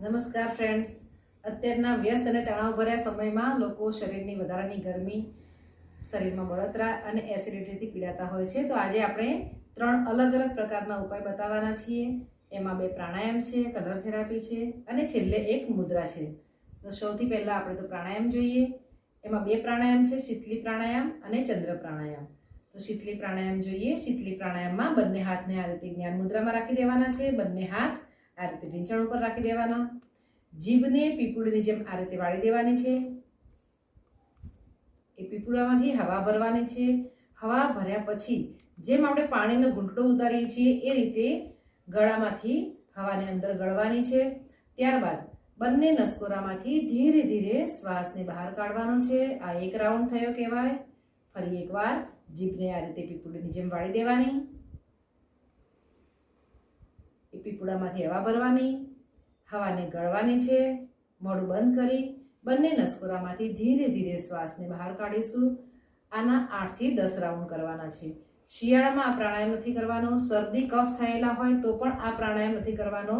નમસ્કાર ફ્રેન્ડ્સ અત્યારના વ્યસ્ત અને તણાવભર્યા સમયમાં લોકો શરીરની વધારાની ગરમી, શરીરમાં બળતરા અને એસિડિટીથી પીડાતા હોય છે. તો આજે આપણે ત્રણ અલગ અલગ પ્રકારના ઉપાય બતાવવાના છીએ. એમાં બે પ્રાણાયામ છે કલર થેરાપી છે અને છેલ્લે એક મુદ્રા છે. તો સૌથી પહેલાં આપણે તો પ્રાણાયામ જોઈએ. એમાં બે પ્રાણાયામ છે, શીતલી પ્રાણાયામ અને ચંદ્ર પ્રાણાયામ. તો શીતલી પ્રાણાયામ જોઈએ. શીતલી પ્રાણાયામમાં બંને હાથને આ રીતે જ્ઞાન મુદ્રામાં રાખી દેવાના છે. બંને હાથ આ રીતે ઢીંચણ ઉપર રાખી દેવાના. જીભને પીપુડીની જેમ આ રીતે વાળી દેવાની છે. એ પીપુડામાંથી હવા ભરવાની છે. હવા ભર્યા પછી જેમ આપણે પાણીનો ઘૂંટડો ઉતારીએ છીએ, એ રીતે ગળામાંથી હવાને અંદર ગળવાની છે. ત્યારબાદ બંને નસકોરામાંથી ધીરે ધીરે શ્વાસને બહાર કાઢવાનો છે. આ એક રાઉન્ડ થયો કહેવાય. ફરી એકવાર જીભને આ રીતે પીપુડીની જેમ વાળી દેવાની. એ પીપુડામાંથી હવા ભરવાની, હવાને ગળવાની છે મોઢું બંધ કરી બંને નસકોરામાંથી ધીરે ધીરે શ્વાસને બહાર કાઢીશું. આના આઠથી દસ રાઉન્ડ કરવાના છે. શિયાળામાં આ પ્રાણાયામ નથી કરવાનો, શરદી, કફ થયેલા હોય તો પણ આ પ્રાણાયામ નથી કરવાનો.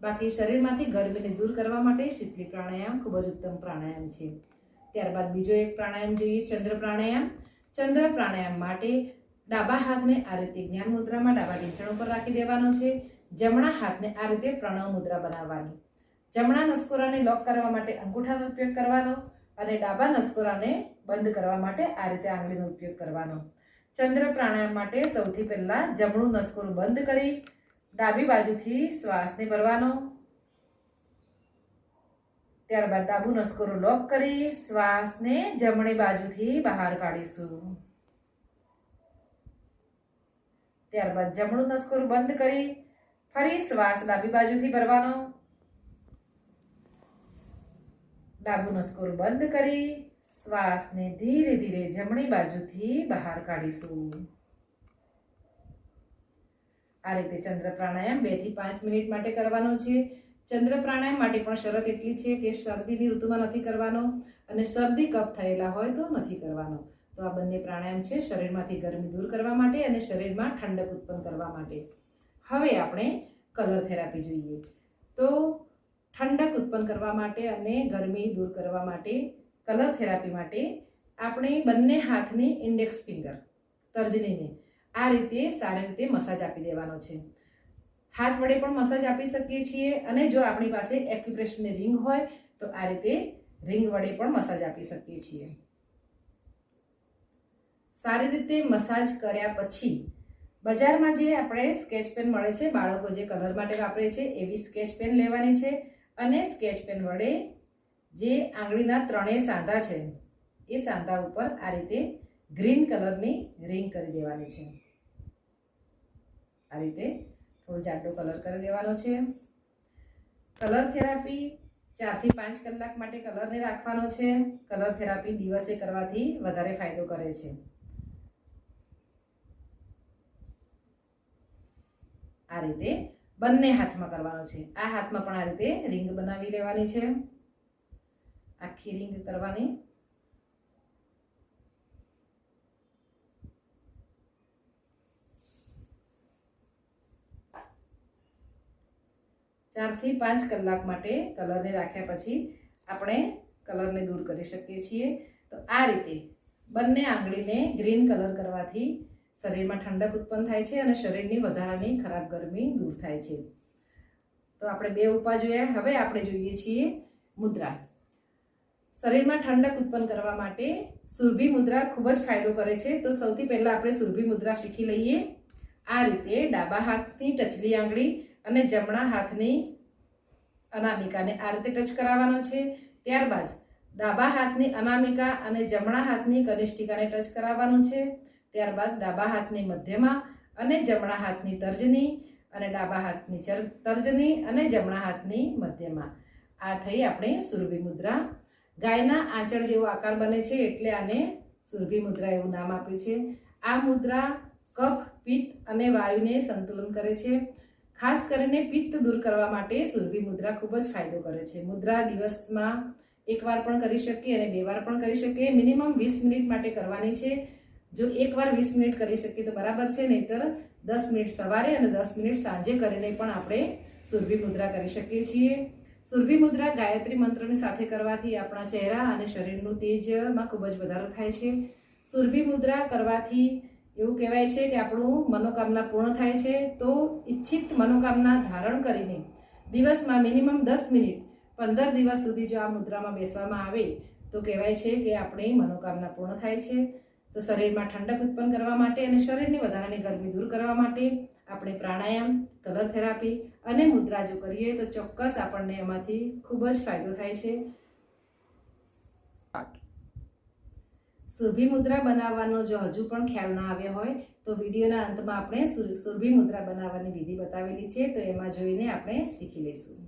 બાકી શરીરમાંથી ગરમીને દૂર કરવા માટે શીતલી પ્રાણાયામ ખૂબ જ ઉત્તમ પ્રાણાયામ છે. ત્યારબાદ બીજો એક પ્રાણાયામ જોઈએ, ચંદ્ર પ્રાણાયામ. ચંદ્ર પ્રાણાયામ માટે ડાબા હાથને આ રીતે જ્ઞાન મુદ્રામાં ડાબા ઢીંચણ ઉપર રાખી દેવાનો છે. જમણા હાથને આ રીતે પ્રણવ મુદ્રા બનાવવાની. જમણા નસકોરાને લોક કરવા માટે અંગૂઠાનો ઉપયોગ કરવાનો અને ડાબા નસકોરાને બંધ કરવા માટે આ રીતે આંગળીનો ઉપયોગ કરવાનો. ચંદ્ર પ્રાણાયામ માટે સૌથી પહેલાં જમણું નસકોરું બંધ કરી ડાબી બાજુથી શ્વાસને ભરવાનો. ત્યારબાદ ડાબુ નસકોરું લોક કરી શ્વાસને જમણી બાજુથી બહાર કાઢીશું. ત્યારબાદ જમણું નસકોરું બંધ કરી ફરી શ્વાસ ડાબી બાજુથી ભરવાનો. ડાબુનો સ્કોર બંધ કરી શ્વાસને ધીરે ધીરે જમણી બાજુથી બહાર કાઢીશું. આ રીતે ચંદ્ર પ્રાણાયામ બેથી પાંચ મિનિટ માટે કરવાનો છે. ચંદ્ર પ્રાણાયામ માટે પણ શરત એટલી છે કે શરદીની ઋતુમાં નથી કરવાનો અને શરદી કફ થયેલા હોય તો નથી કરવાનો. તો આ બંને પ્રાણાયામ છે શરીરમાંથી ગરમી દૂર કરવા માટે અને શરીરમાં ઠંડક ઉત્પન્ન કરવા માટે. હવે આપણે કલર થેરાપી જોઈએ. તો ઠંડક ઉત્પન્ન કરવા માટે અને ગરમી દૂર કરવા માટે કલર થેરાપી માટે આપણે બંને હાથને ઇન્ડેક્સ ફિંગર તર્જનીને આ રીતે સારી રીતે મસાજ આપી દેવાનો છે. હાથ વડે પણ મસાજ આપી શકીએ છીએ અને જો આપણી પાસે એક્યુપ્રેશરની રિંગ હોય તો આ રીતે રિંગ વડે પણ મસાજ આપી શકીએ છીએ. સારી રીતે મસાજ કર્યા પછી બજારમાં જે આપણે સ્કેચ પેન મળે છે, બાળકો જે કલર માટે વાપરે છે, એવી સ્કેચ પેન લેવાની છે અને સ્કેચ પેન વડે જે આંગળીના ત્રણેય સાંધા છે, એ સાંધા ઉપર આ રીતે ગ્રીન કલરની રિંગ કરી દેવાની છે. આ રીતે થોડો જાડો કલર કરી દેવાનો છે. કલર થેરાપી ચારથી પાંચ કલાક માટે કલરને રાખવાનો છે. કલર થેરાપી દિવસે કરવાથી વધારે ફાયદો કરે છે. આ રીતે બંને હાથમાં કરવાનો છે. આ હાથમાં પણ આ રીતે રિંગ બનાવી લેવાની છે. આખી રિંગ કરવાની. ચારથી પાંચ કલાક માટે કલરને રાખ્યા પછી આપણે કલરને દૂર કરી શકીએ છીએ. તો આ રીતે બંને આંગળીને ગ્રીન કલર કરવાથી શરીરમાં ઠંડક ઉત્પન્ન થાય છે અને શરીરની વધારાની ખરાબ ગરમી દૂર થાય છે. તો આપણે બે ઉપાય જોયા. હવે આપણે જોઈએ છીએ મુદ્રા. શરીરમાં ઠંડક ઉત્પન્ન કરવા માટે સુરભી મુદ્રા ખૂબ જ ફાયદો કરે છે. તો સૌથી પહેલાં આપણે સુરભી મુદ્રા શીખી લઈએ. આ રીતે ડાબા હાથની ટચલી આંગળી અને જમણા હાથની અનામિકાને આ રીતે ટચ કરાવવાનો છે. ત્યારબાદ ડાબા હાથની અનામિકા અને જમણા હાથની કનિષ્ઠિકાને ટચ કરાવવાનું છે. ત્યારબાદ ડાબા હાથની મધ્યમાં અને જમણા હાથની તર્જની અને ડાબા હાથની તર્જની અને જમણા હાથની મધ્યમાં. આ થઈ આપણે સુરભી મુદ્રા. ગાયના આંચળ જેવો આકાર બને છે એટલે આને સુરભી મુદ્રા એવું નામ આપ્યું છે. આ મુદ્રા કફ, પિત્ત અને વાયુને સંતુલન કરે છે. ખાસ કરીને પિત્ત દૂર કરવા માટે સુરભી મુદ્રા ખૂબ જ ફાયદો કરે છે. મુદ્રા દિવસમાં એકવાર પણ કરી શકીએ અને બે વાર પણ કરી શકીએ. મિનિમમ વીસ મિનિટ માટે કરવાની છે. જો એકવાર વીસ મિનિટ કરી શકીએ તો બરાબર છે, નહીતર દસ મિનિટ સવારે અને દસ મિનિટ સાંજે કરીને પણ આપણે સુરભી મુદ્રા કરી શકીએ છીએ. સુરભી મુદ્રા ગાયત્રી મંત્રની સાથે કરવાથી આપણા ચહેરા અને શરીરનું તેજમાં ખૂબ જ વધારો થાય છે. સુરભી મુદ્રા કરવાથી એવું કહેવાય છે કે આપણું મનોકામના પૂર્ણ થાય છે. તો ઈચ્છિત મનોકામના ધારણ કરીને દિવસમાં મિનિમમ દસ મિનિટ, પંદર દિવસ સુધી જો આ મુદ્રામાં બેસવામાં આવે, તો કહેવાય છે કે આપણી મનોકામના પૂર્ણ થાય છે. તો શરીરમાં ઠંડક ઉત્પન્ન કરવા માટે અને શરીરની વધારાની ગરમી દૂર કરવા માટે આપણે પ્રાણાયામ, કલર થેરાપી અને મુદ્રા જો કરીએ તો ચોક્કસ આપણને એમાંથી ખૂબ જ ફાયદો થાય છે. સુરભી મુદ્રા બનાવવાનો જો હજુ પણ ખ્યાલ ના આવ્યો હોય તો વિડીયોના અંતમાં આપણે સુરભી મુદ્રા બનાવવાની વિધિ બતાવેલી છે તો એમાં જોઈને આપણે શીખી લઈશું.